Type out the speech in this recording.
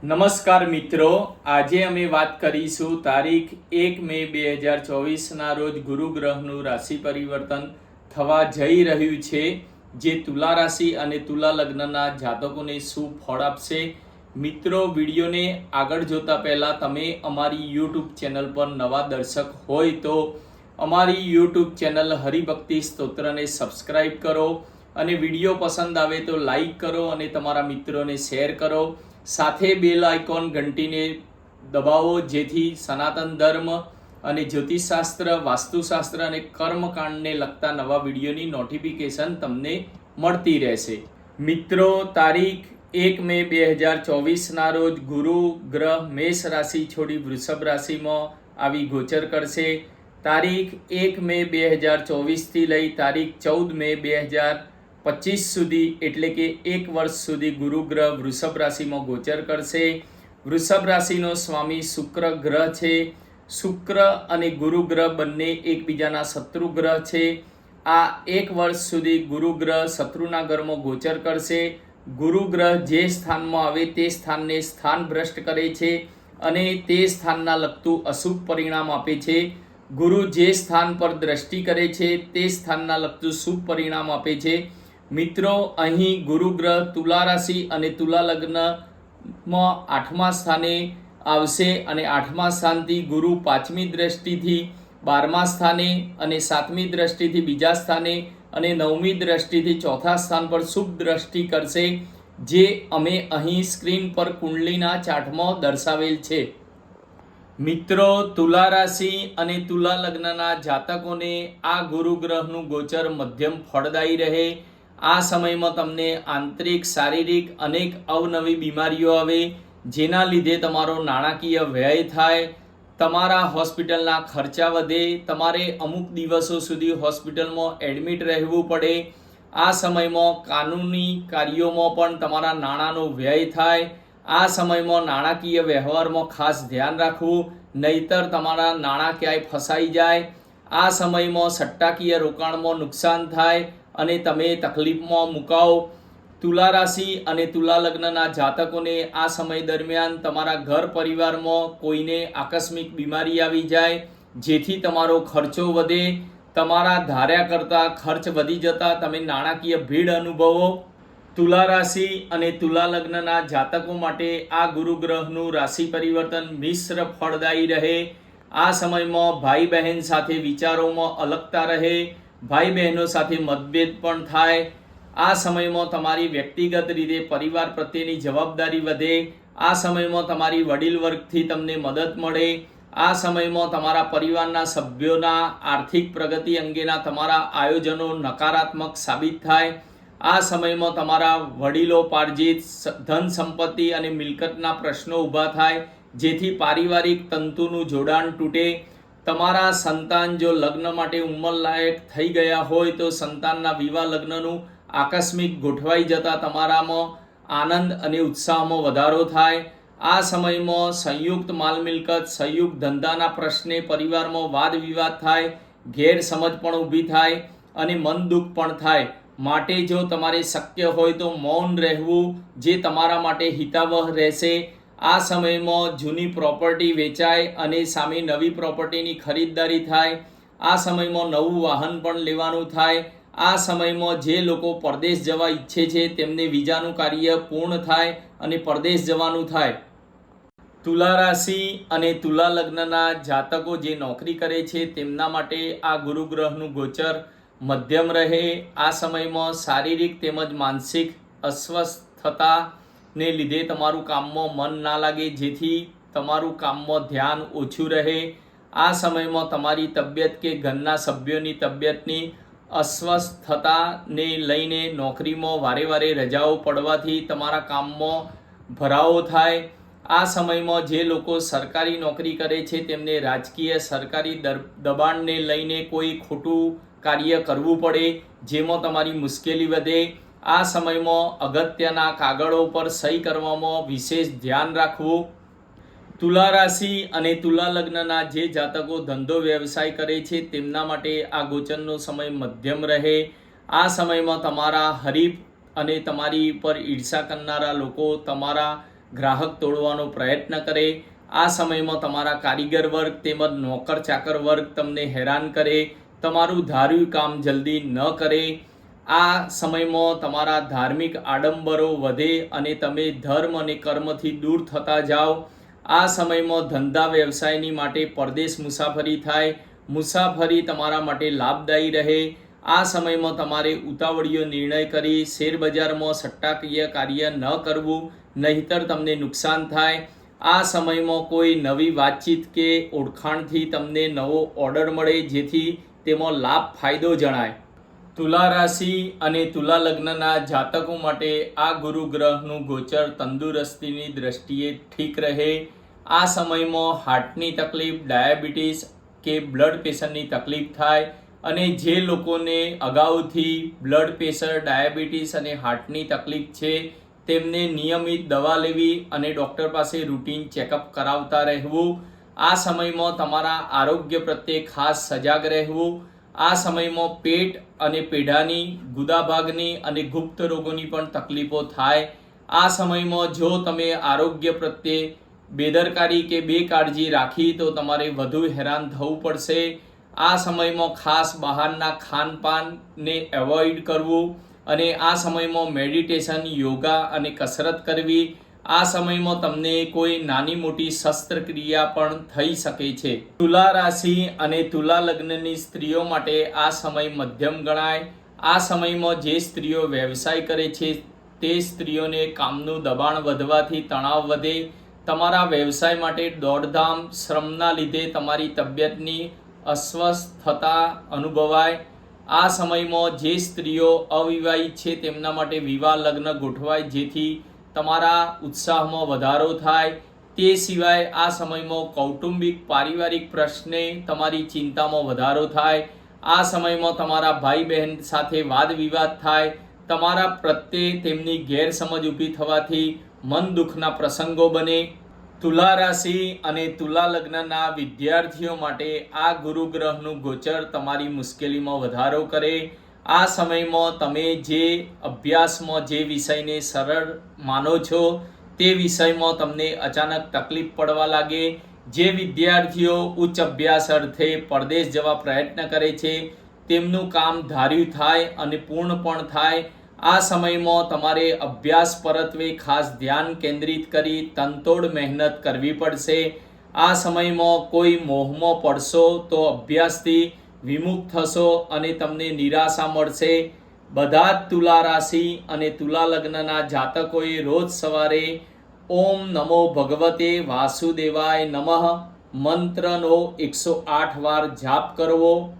નમસ્કાર મિત્રો, આજે અમે વાત કરીશું તારીખ એક મે બે હજાર ચોવીસના રોજ ગુરુ ગ્રહનું રાશિ પરિવર્તન થવા જઈ રહ્યું છે, જે તુલા રાશિ અને તુલા લગ્નના જાતકોને શું ફળ આપશે? મિત્રો, વિડીયોને આગળ જોતા પહેલાં તમે અમારી યુટ્યુબ ચેનલ પર નવા દર્શક હોય તો અમારી યુટ્યુબ ચેનલ હરિભક્તિ સ્તોત્રને સબસ્ક્રાઇબ કરો અને વીડિયો પસંદ આવે તો લાઈક કરો અને તમારા મિત્રોને શેર કરો. સાથે બેલ આઇકોન ઘંટીને દબાવો, જેથી સનાતન ધર્મ અને જ્યોતિષશાસ્ત્ર, વાસ્તુશાસ્ત્ર અને કર્મકાંડને લગતા નવા વિડીયોની નોટિફિકેશન તમને મળતી રહેશે. મિત્રો, તારીખ એક મે બે હજાર ચોવીસના રોજ ગુરુ, ગ્રહ, મેષ રાશિ છોડી વૃષભ રાશિમાં આવી ગોચર કરશે. તારીખ એક મે બે હજાર ચોવીસથી લઈ તારીખ ચૌદ મે બે હજાર પચીસ સુધી એટલે કે એક વર્ષ સુધી ગુરુ ગ્રહ વૃષભ રાશિમાં ગોચર કરશે. વૃષભ રાશિનો સ્વામી શુક્ર ગ્રહ છે. શુક્ર અને ગુરુ ગ્રહ બંને એકબીજાના શત્રુ ગ્રહ છે. આ એક વર્ષ સુધી ગુરુ ગ્રહ શત્રુના ઘરમાં ગોચર કરશે. ગુરુ ગ્રહ જે સ્થાનમાં આવે તે સ્થાનને સ્થાન ભ્રષ્ટ કરે છે અને તે સ્થાનના લગતું અશુભ પરિણામ આપે છે. ગુરુ જે સ્થાન પર દ્રષ્ટિ કરે છે તે સ્થાનના લગતું શુભ પરિણામ આપે છે. મિત્રો, અહીં ગુરુગ્રહ તુલા રાશિ અને તુલા લગ્નમાં આઠમા સ્થાને આવશે અને આઠમા સ્થાનથી ગુરુ પાંચમી દ્રષ્ટિથી બારમા સ્થાને અને સાતમી દ્રષ્ટિથી બીજા સ્થાને અને નવમી દ્રષ્ટિથી ચોથા સ્થાન પર શુભ દ્રષ્ટિ કરશે, જે અમે અહીં સ્ક્રીન પર કુંડલીના ચાર્ટમાં દર્શાવેલ છે. મિત્રો તુલા રાશિ અને તુલા લગ્નના જાતકોને આ ગુરુ ગ્રહનું ગોચર મધ્યમ ફળદાયી રહે આ સમયમાં તમને આંતરિક, શારીરિક અનેક અવનવી બીમારીઓ આવે, જેના લીધે તમારો નાણાકીય વ્યય થાય, તમારા હોસ્પિટલના ખર્ચા વધે, તમારે અમુક દિવસો સુધી હોસ્પિટલમાં એડમિટ રહેવું પડે. આ સમયમાં કાનૂની કાર્યોમાં પણ તમારા નાણાંનો વ્યય થાય. આ સમયમાં નાણાકીય વ્યવહારમાં ખાસ ધ્યાન રાખવું, નહીતર તમારા નાણાં ક્યાંય ફસાઈ જાય. આ સમયમાં સટ્ટાકીય રોકાણમાં નુકસાન થાય. અને તમે તકલીફમાં મુકાઓ તુલા રાશિ અને તુલા લગ્નના જાતકોને આ સમય દરમિયાન તમારા ઘર પરિવારમાં કોઈને આકસ્મિક બીમારી આવી જાય, જેથી તમારો ખર્ચો વધે. તમારા ધાર્યા કરતાં ખર્ચ વધી જતા તમે નાણાકીય ભીડ અનુભવો. તુલા રાશિ અને તુલા લગ્નના જાતકો માટે આ ગુરુ ગ્રહનું રાશિ પરિવર્તન મિશ્ર ફળદાયી રહે. આ સમયમાં ભાઈ બહેન સાથે વિચારોમાં અલગતા રહે. ભાઈ બહેનો સાથે મતભેદ પણ થાય. આ સમયમાં તમારી વ્યક્તિગત રીતે પરિવાર પ્રત્યેની જવાબદારી વધે. આ સમયમાં તમારી વડીલ વર્ગથી તમને મદદ મળે. આ સમયમાં તમારા પરિવારના સભ્યોના આર્થિક પ્રગતિ અંગેના તમારા આયોજનો નકારાત્મક સાબિત થાય. આ સમયમાં તમારા વડીલો પાર્જિત ધન સંપત્તિ અને મિલકતના પ્રશ્નો ઊભા થાય, જેથી પારિવારિક તંતુનું જોડાણ તૂટે. તમારા સંતાન જો લગ્ન માટે ઉંમરલાયક થઈ ગયા હોય તો સંતાનના વિવાહ લગ્નનું આકસ્મિક ગોઠવાઈ જતા તમારામાં આનંદ અને ઉત્સાહમાં વધારો થાય. આ સમયમાં સંયુક્ત માલ મિલકત સંયુક્ત ધંધાના પ્રશ્ને પરિવારમાં વાદ વિવાદ થાય, ગેરસમજ પણ ઊભી થાય અને મન દુઃખ પણ થાય. માટે જો તમારે શક્ય હોય તો મૌન રહેવું જે તમારા માટે હિતાવહ રહેશે. આ સમયમાં જૂની પ્રોપર્ટી વેચાય અને સામે નવી પ્રોપર્ટીની ખરીદદારી થાય. આ સમયમાં નવું વાહન પણ લેવાનું થાય. આ સમયમાં જે લોકો પરદેશ જવા ઈચ્છે છે તેમને વિઝાનું કાર્ય પૂર્ણ થાય અને પરદેશ જવાનું થાય. તુલા રાશિ અને તુલા લગ્નના જાતકો જે નોકરી કરે છે તેમના માટે આ ગુરુગ્રહનું ગોચર મધ્યમ રહે. આ સમયમાં શારીરિક તેમજ માનસિક અસ્વસ્થતાને લીધે તમારું કામમાં મન ના લાગે, જેથી તમારું કામમાં ધ્યાન ઓછું રહે. આ સમયમાં તમારી તબિયત કે ઘરના સભ્યોની તબિયતની અસ્વસ્થતાને લઈને નોકરીમાં વારે વારે રજાઓ પડવાથી તમારા કામમાં ભરાવો થાય. આ સમયમાં જે લોકો સરકારી નોકરી કરે છે, તેમને રાજકીય સરકારી દબાણને લઈને કોઈ ખોટું કાર્ય કરવું પડે, જેમાં તમારી મુશ્કેલી વધે. આ સમયમાં અગત્યના કાગળો પર સહી કરવામાં વિશેષ ધ્યાન રાખવું. તુલા રાશિ અને તુલા લગ્નના જે જાતકો ધંધો વ્યવસાય કરે છે તેમના માટે આ ગોચરનો સમય મધ્યમ રહે. આ સમયમાં તમારા હરીફ અને તમારી પર ઈર્ષા કરનારા લોકો તમારા ગ્રાહક તોડવાનો પ્રયત્ન કરે. આ સમયમાં તમારા કારીગર વર્ગ તેમજ નોકર ચાકર વર્ગ તમને હેરાન કરે. તમારું ધાર્યું કામ જલ્દી ન કરે. આ સમયમાં તમારા ધાર્મિક આડંબરો વધે અને તમે ધર્મ અને કર્મથી દૂર થતા જાઓ. આ સમયમાં ધંધા વ્યવસાયની માટે પરદેશ મુસાફરી થાય. મુસાફરી તમારા માટે લાભદાયી રહે. આ સમયમાં તમારે ઉતાવળીઓ નિર્ણય કરી શેરબજારમાં સટ્ટાકીય કાર્ય ન કરવું, નહીતર તમને નુકસાન થાય. આ સમયમાં કોઈ નવી વાતચીત કે ઓળખાણથી તમને નવો ઓર્ડર મળે, જેથી તેમાં લાભ ફાયદો જણાય. તુલા રાશિ અને તુલા લગ્નના જાતકો માટે આ ગુરુ ગ્રહનું ગોચર તંદુરસ્તીની દ્રષ્ટિએ ઠીક રહે. આ સમયમાં હાર્ટની તકલીફ, ડાયાબિટીસ કે બ્લડ પ્રેશરની તકલીફ થાય અને જે લોકોને અગાઉથી બ્લડ પ્રેશર, ડાયાબિટીસ અને હાર્ટની તકલીફ છે, તેમને નિયમિત દવા લેવી અને ડૉક્ટર પાસે રૂટીન ચેકઅપ કરાવતા રહેવું. આ સમયમાં તમારા આરોગ્ય પ્રત્યે ખાસ સજાગ રહેવું. આ સમયમાં પેટ અને પેઢાની, ગુદાભાગની અને ગુપ્ત રોગોની પણ તકલીફો થાય. આ સમયમાં જો તમે આરોગ્ય પ્રત્યે બેદરકારી કે બેકાળજી રાખી, તો તમારે વધુ હેરાન થવું પડશે. આ સમયમાં ખાસ બહારના ખાનપાનને એવોઇડ કરવું અને આ સમયમાં મેડિટેશન, યોગા અને કસરત કરવી આ સમયમાં તમને કોઈ નાની મોટી શસ્ત્રક્રિયા પણ થઈ શકે છે. તુલા રાશિ અને તુલા લગ્નની સ્ત્રીઓ માટે આ સમય મધ્યમ ગણાય. આ સમયમાં જે સ્ત્રીઓ વ્યવસાય કરે છે, તે સ્ત્રીઓને કામનું દબાણ વધવાથી તણાવ વધે. તમારા વ્યવસાય માટે દોડધામ, શ્રમના લીધે તમારી તબિયતની અસ્વસ્થતા અનુભવાય. આ સમયમાં જે સ્ત્રીઓ અવિવાહિત છે, તેમના માટે વિવાહ લગ્ન ગોઠવાય, જેથી તમારા ઉત્સાહમાં વધારો થાય, તે સિવાય આ સમયમાં કૌટુંબિક, પારિવારિક પ્રશ્ને તમારી ચિંતામાં વધારો થાય, આ સમયમાં તમારા ભાઈ બહેન સાથે વાદ વિવાદ થાય, તમારા પ્રત્યે તેમની ગેરસમજ ઊભી થવાથી મન દુઃખના પ્રસંગો બને. તુલા રાશિ અને તુલા લગ્નના વિદ્યાર્થીઓ માટે આ ગુરુ ગ્રહનું ગોચર તમારી મુશ્કેલીમાં વધારો કરે. આ સમયમાં તમે જે અભ્યાસમાં જે વિષયને સરળ માનો છો, તે વિષયમાં તમને અચાનક તકલીફ પડવા લાગે. જે વિદ્યાર્થીઓ ઉચ્ચ અભ્યાસ અર્થે પરદેશ જવા પ્રયત્ન કરે છે, તેમનું કામ ધાર્યું થાય અને પૂર્ણ પણ થાય. આ સમયમાં તમારે અભ્યાસ પરત્વે ખાસ ધ્યાન કેન્દ્રિત કરી તનતોડ મહેનત કરવી પડશે. આ સમયમાં કોઈ મોહમાં પડશો તો અભ્યાસથી વિમુખ થશો અને તમને નિરાશા મળશે. બધા જ તુલા રાશિ અને તુલા લગ્નના જાતકોએ રોજ સવારે ઓમ નમો ભગવતે વાસુદેવાય નમઃ. મંત્રનો એકસો આઠ વાર જાપ કરવો.